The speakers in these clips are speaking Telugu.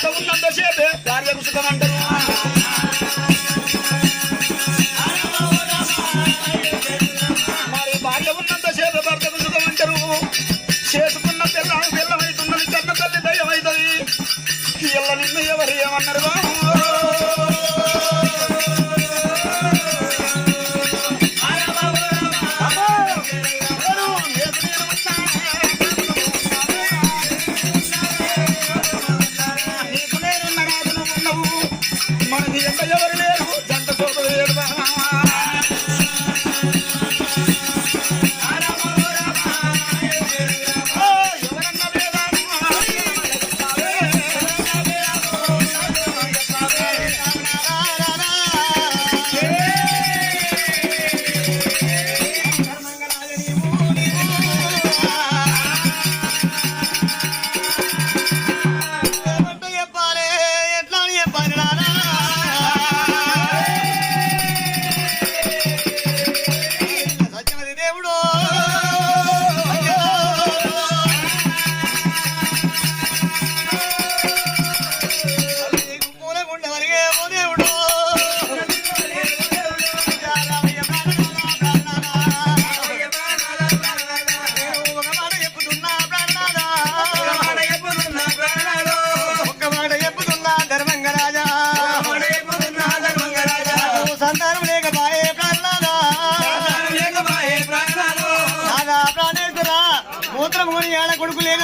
సుఖం ఉన్నంతసేపే భార్యకు సుఖం అంటే la la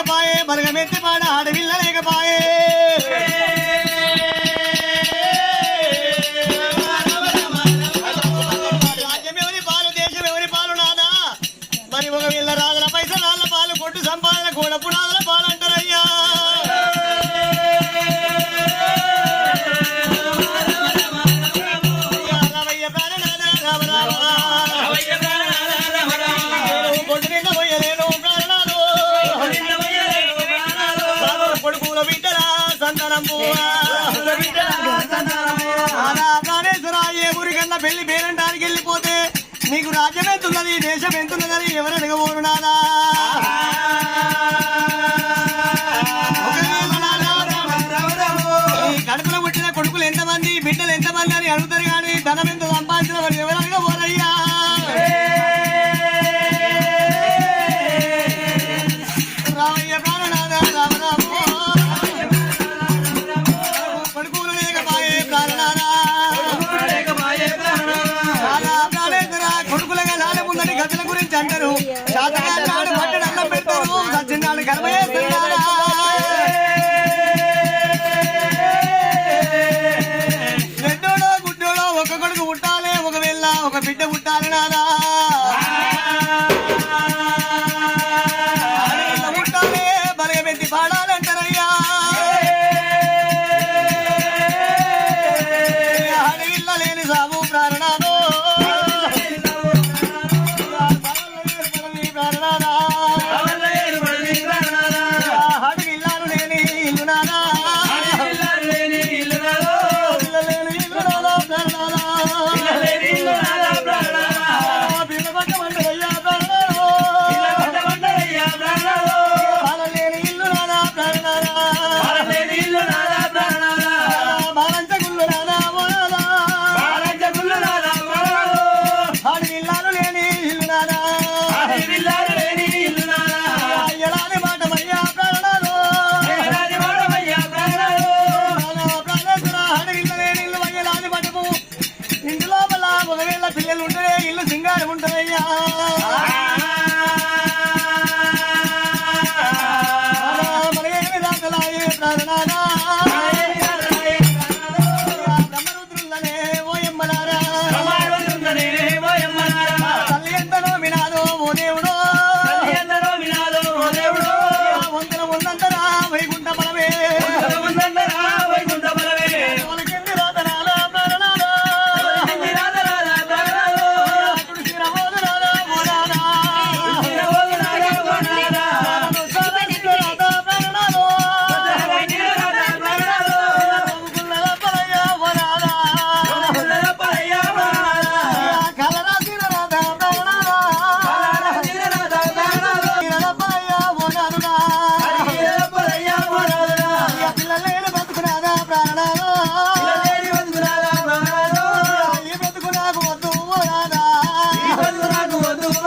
பாயே மருகமேத்தி பாட ஆடவில்லை వేషం ఎంతున్నదని ఎవరు అడగబోరు నాదా ఒక కొడుకు పుట్టాలే ఒక వెళ్ళ ఒక బిడ్డ పుట్టాలి నాదా.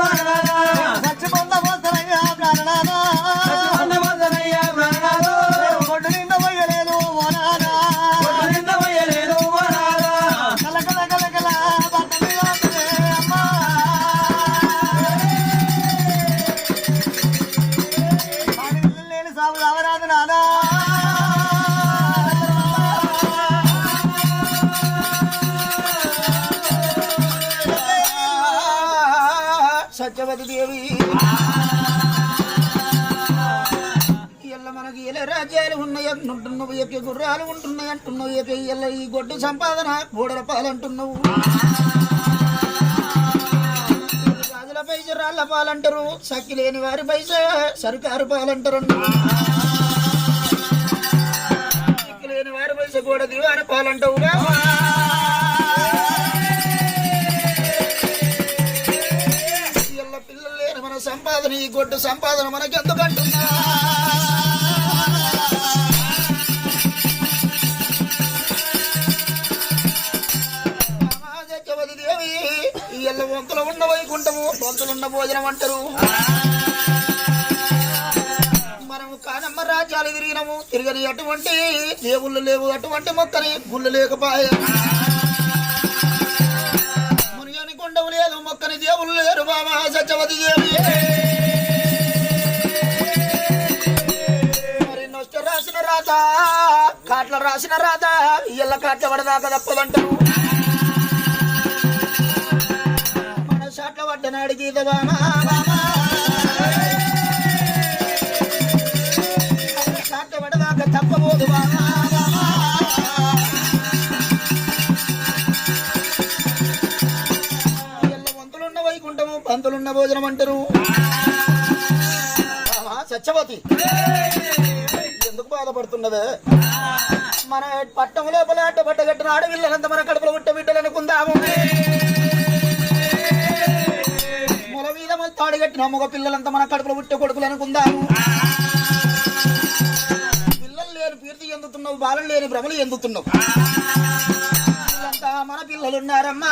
Bye. దేవి. ఇళ్ళ మనకి ఇలా రాజ్యాలు ఉన్నాయి అంటున్నావు ఏపీ గుర్రాలు ఉంటున్నాయి అంటున్నావు ఎక్క ఇలా ఈ గొడ్డు సంపాదన గోడల పాలంటున్నావు. రాజుల పైస రాళ్ళ పాలంటారు సక్కి లేని వారి పైస సర్కారు పాలంటారు సక్కి లేని వారి పైస గోడ దివారి పాలంటావు కాదు సంపాదన గొడ్డు సంపాదన మనకెందుకంటున్నా? సత్యవతి ఈ ఎల్ల వంతులు ఉన్న వైకుంఠము వంతులున్న భోజనం అంటారు. మనము కానమ్మ రాజ్యాలు తిరిగినము తిరగని అటువంటి దేవుళ్ళు లేవు అటువంటి మొక్కని గుళ్ళు లేకపోయా. మునిగని కొండవు లేదు మొక్కని దేవుళ్ళు లేరు బాబా సత్యవతి దేవి. రాత. కాట్ల రాసిన రాత. ఇళ్ళ కాట్ల పడదాక తప్పదంటారు మన షాట్ల పడ్డనాడు గీత బామా షాట్ల పడదాకా తప్పబోదు బామా వంతులున్న వైకుంఠము పంతులున్న భోజనం అంటారు ఆహా, సత్యవతి. బాధపడుతున్నదే. మన పట్టం లోపల పట్ట కట్టిన ఆడవిల్లలంతా మన కడుపులో ఉట్ట బిడ్డలు అనుకుందాము మొల మీద మన తాడు కట్టిన మగ పిల్లలంతా మన కడుపులో ఉట్ట కొడుకులు అనుకుందాము పిల్లలు లేని పీర్తి ఎందుతున్నావు బాలలు లేని భ్రమలు ఎందుతున్నావు మన పిల్లలున్నారమ్మా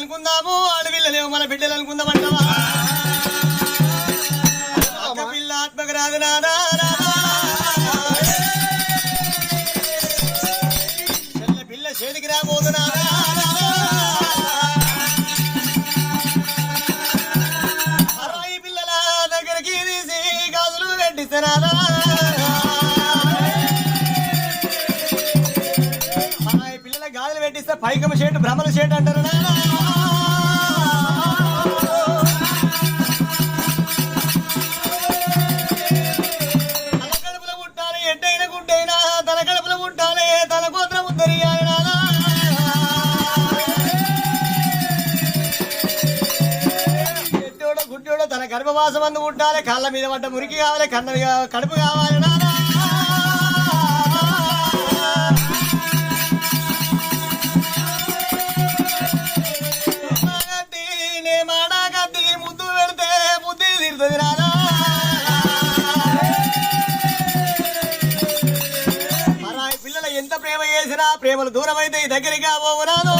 అనుకుందాము ఆడపిల్లలేవు మన బిడ్డలు అనుకుందాం అంటావా పిల్ల ఆత్మకు రాదు? నాదా పిల్ల చేతికి రాబోదు నాదా పిల్లల దగ్గరికి తీసి గాజులు పెట్టిస్తారా అరవై పిల్లల గాజులు పెట్టిస్తే పైకమ షేటు భ్రమల షేట్ అంటారు. గర్భవాసం అందు ఉండాలి కళ్ళ మీద పడ్డ మురికి కావాలి కన్న కడుపు కావాలి నానా. ముద్దు పెడితే బుద్ధి తీరుతుంది నానా. మరాయి ఎంత ప్రేమ చేసినా ప్రేమలు దూరమైతే అయితే దగ్గరికి పోవునాను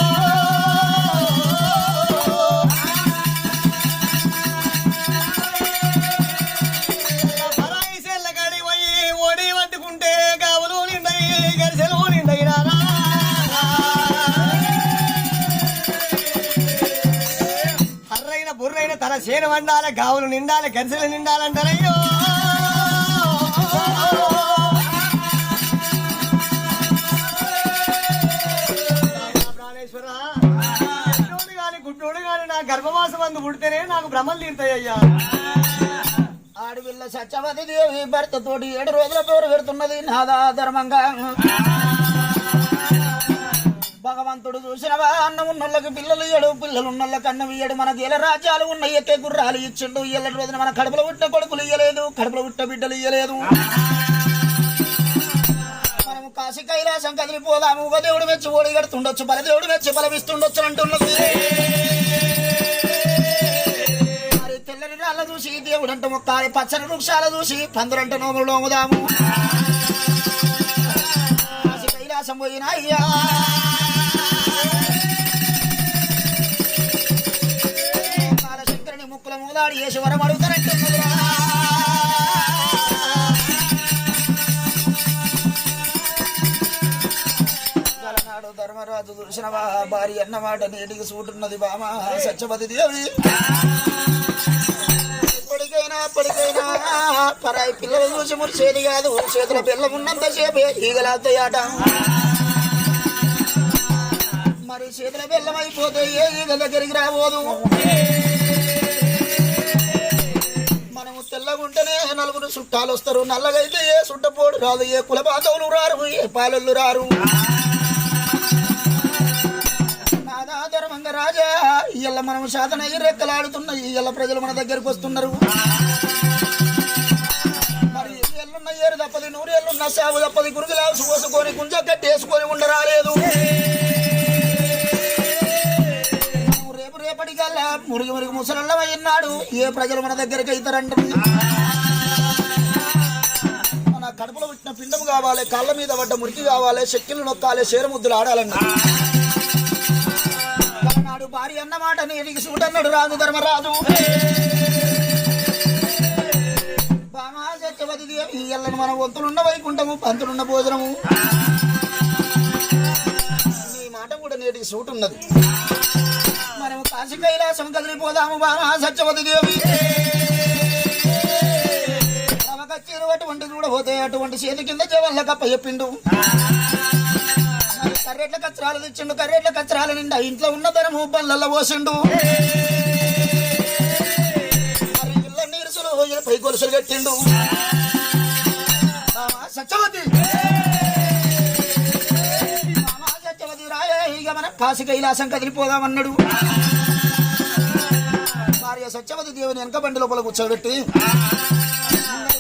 అర్రైన బుర్రైన తన చేను వండాల గావులు నిండాల గరిసెలు నిండాలంటారయ్యో. గుడ్డోడు కానీ నా గర్భవాసం అందు పుడితేనే నాకు భ్రమలు తీరుతాయ్యా అడవిల్ల సత్యవతి దేవి భర్త తోటి ఏడు రోజుల పేరు పెడుతున్నది నాదా ధర్మంగా. భగవంతుడు చూసినవా అన్నం ఉన్నోళ్ళకి పిల్లలు ఇయ్యడు పిల్లలు ఉన్నోళ్ళకి అన్నం ఇయ్యడు మనకి గేల రాజ్యాలు ఉన్నాయి ఎక్కే గుర్రాలు ఇచ్చిండు. ఇయ్యల రోజున మన కడుపులో పుట్టిన కొడుకులు ఇయ్యలేదు కడుపులో పుట్టిన బిడ్డలు ఇయ్యలేదు. మనం కాశీ కైలాసం కదిలిపోదాము. ఒక దేవుడు మెచ్చి ఓడి కడుతుండొచ్చు బల దేవుడు మెచ్చి బలమిస్తుండొచ్చు అంటున్నది. తెల్లని చూసి దేవుడంట మొక్కాలి. పచ్చని వృక్షాల చూసి పందులంట నోములు నోముదాము. కైలాసం పోయిన అయ్యా. కాలశంకరుని ముక్కుల మూలాడి ఈశ్వరం వరం అడుగుతారంటే ధర్మరాజు చూసిన భార్య అన్నమాట నీటికి సూటున్నది బామ సత్యపతి దేవి. ఎప్పటికైనా అప్పటికైనా పరాయి పిల్లలు చూసి మురిసేది కాదు చేతుల పిల్ల ఉన్నంత సేపే ఈగలాతయాట మరి చేతుల బెల్లం ఏ ఈగ దగ్గరికి రాబోదు? మనము తెల్లగుంటేనే నలుగురు చుట్టాలు వస్తారు నల్లగైతే ఏ చుట్టపోడు రాదు ఏ కుల బాధవులు రారు ఏ పాలలు రారు. రాజా ఇయ్యాల మనం శాతన రెక్కలాడుతున్న ఇయ్యాల ప్రజలు మన దగ్గరకు వస్తున్నారు. మరి ఎల్లున్న ఏరు తప్పది నూరు ఎల్లున్న సాగు తప్పది గురుగులాసు కోసుకొని గుంజ కట్టేసుకొని ఉండరాలేదు. మనం రేపు రేపటికల్లా మురుగు ముసలల్లం అయినాడు ఏ ప్రజలు మన దగ్గరికి అవుతారంట మన కడుపులో పుట్టిన పిండం కావాలి కాళ్ళ మీద పడ్డ మురికి కావాలి శక్తులు నొక్కాలి శేరముద్దులు ఆడాలన్నా. భార్య అన్నమాట నీకు సూటన్నాడు రాజు ధర్మరాజు. బామా సత్యవతి దేవి ఇయ్యలను మన వంతులున్న వైకుంఠము పంతులున్న భోజనము. నీ మాట కూడా నేటికి సూటు ఉన్నది మనము కాశీ కైలాసం కదిలిపోదాము బామా సత్యవతి దేవి. రమకచ్చీరు అటువంటి చూడబోతే అటువంటి చేతి కింద జవల్ల కప్ప చెప్పిండు కర్రెట్ల కచ్చరాలు తెచ్చిండు కర్రెట్ల కచ్చరాల నిండా ఇంట్లో ఉన్న ధనము బల్లల్లో పోసిండు. మరి నీరుసులు పై గొలుసులు కట్టిండు. సత్యవతి. సత్యవతి రాయ ఇక మనం కాశీ కైలాసం కదిలిపోదామన్నాడు. భార్య సత్యవతి దేవుని వెనక బండి లోపల కూర్చోబెట్టి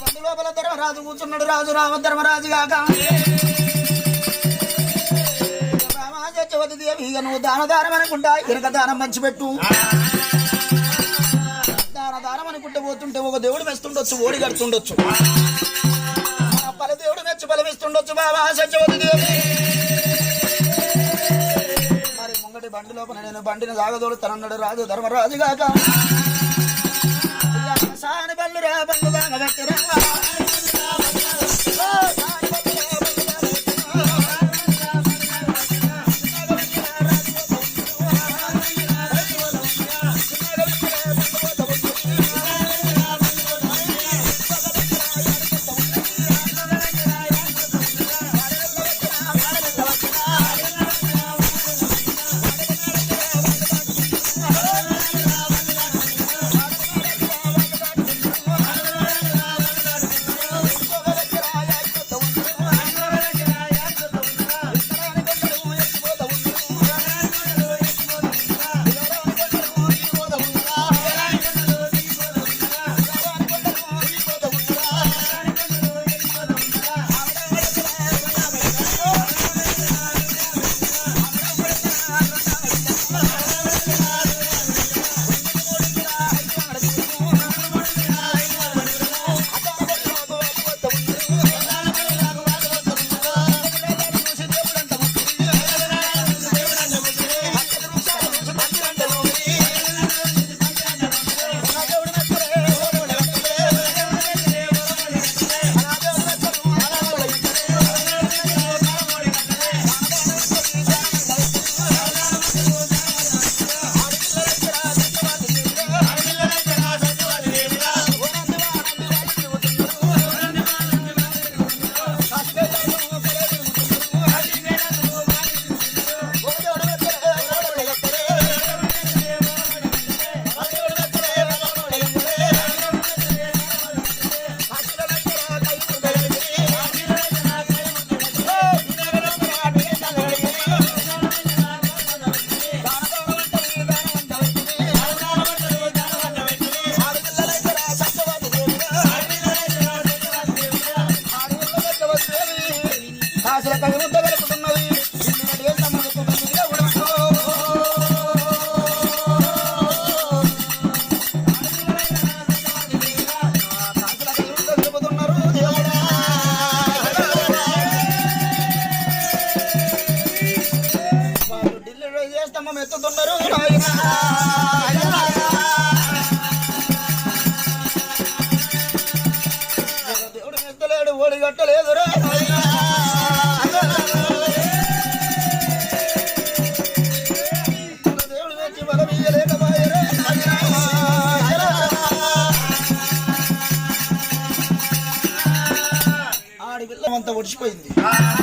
బండి లోపల ధర్మరాజు కూర్చున్నాడు. రాజు రామ ధర్మరాజు కాక. దేవి నువ్వు దాన దానం అనుకుంటా వెనక దానం మంచి పెట్టు దాన దానం అనుకుంటే పోతుంటే ఒక దేవుడు మెస్తుండొచ్చు ఓడి కడుతుండొచ్చు. పల దేవుడు మెచ్చి బలమిస్తుండొచ్చు బాబా సత్యవతి దేవి. మరి ముంగటి బండి లోపల నేను బండిని సాగదోడు తనన్నాడు రాజు ధర్మరాజు గాక ఇయ్యాల సాని బల్లు రా బండు దాగబెట్టిరా. ఓ 跪你。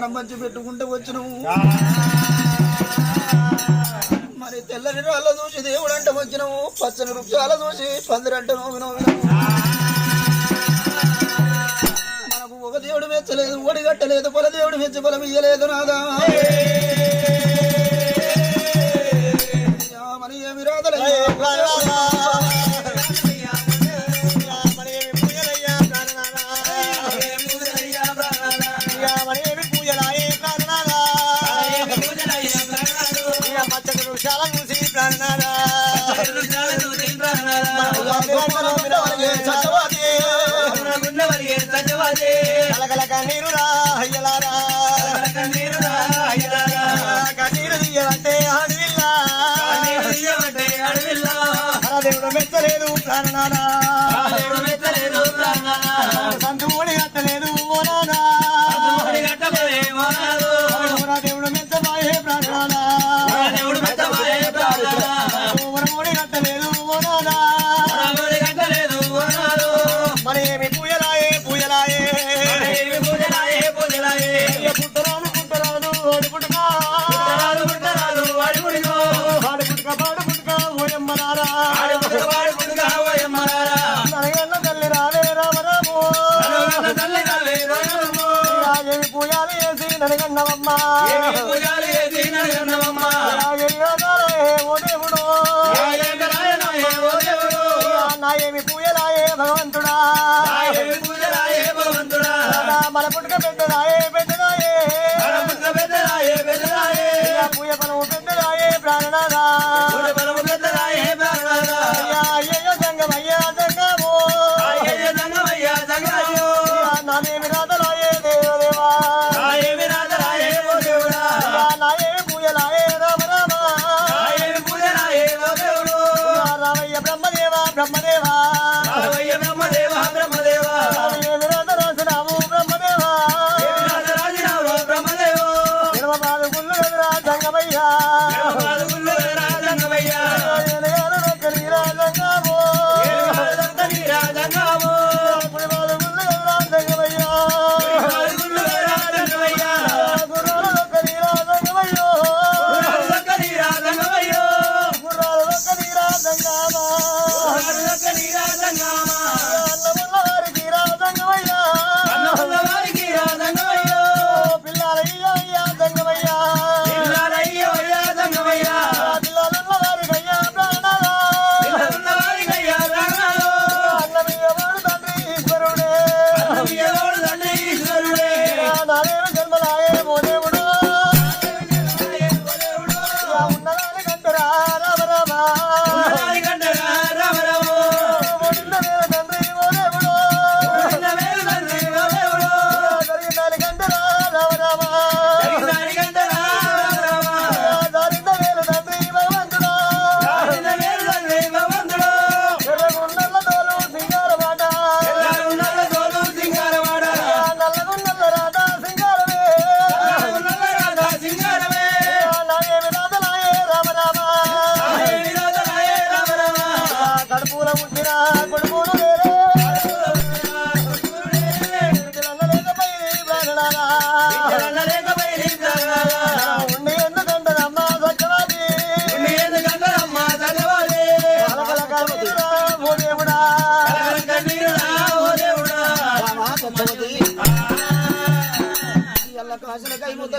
స్నానం పంచి పెట్టుకుంటే వచ్చినాము. మరి తెల్లని రాళ్ళ చూసి దేవుడు అంటే వచ్చినాము. పచ్చని వృక్షాల చూసి పందిరంట నోవి నోమినాము మనకు ఒక దేవుడు మెచ్చలేదు ఒడిగట్టలేదు పొల దేవుడు మెచ్చి పొలం ఇయ్యలేదు నాదా. రాజే కలకలక నీరు రా అయ్యలారా నీరు రా అయ్యలారా నీరు దియ్యమంటే అడవిల్లా. దియ్యమంటే అడవిల్లా దేవుడు మెచ్చలేదు ప్రాణనారా మన పుట్టుక పెద్దదాయే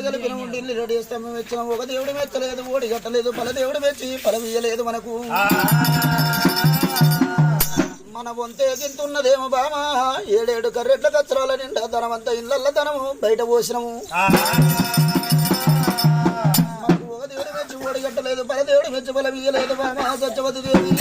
కలిపిన ఉండి రెడీ స్తంభం ఇచ్చిన ఒక దేవుడు మెచ్చలేదు ఓడి కట్టలేదు పల దేవుడు మెచ్చి పలవీయలేదు మనకు. మన వంతే తింటున్నదేమో బామా. ఏడేడు కర్రెట్ల కచ్చరాల నిండా ధనమంతా ఇళ్ళల్ల ధనము బయట పోసినము. ఓడి కట్టలేదు పల దేవుడు మెచ్చి పలవీయలేదు బామా. సత్యవతి దేవి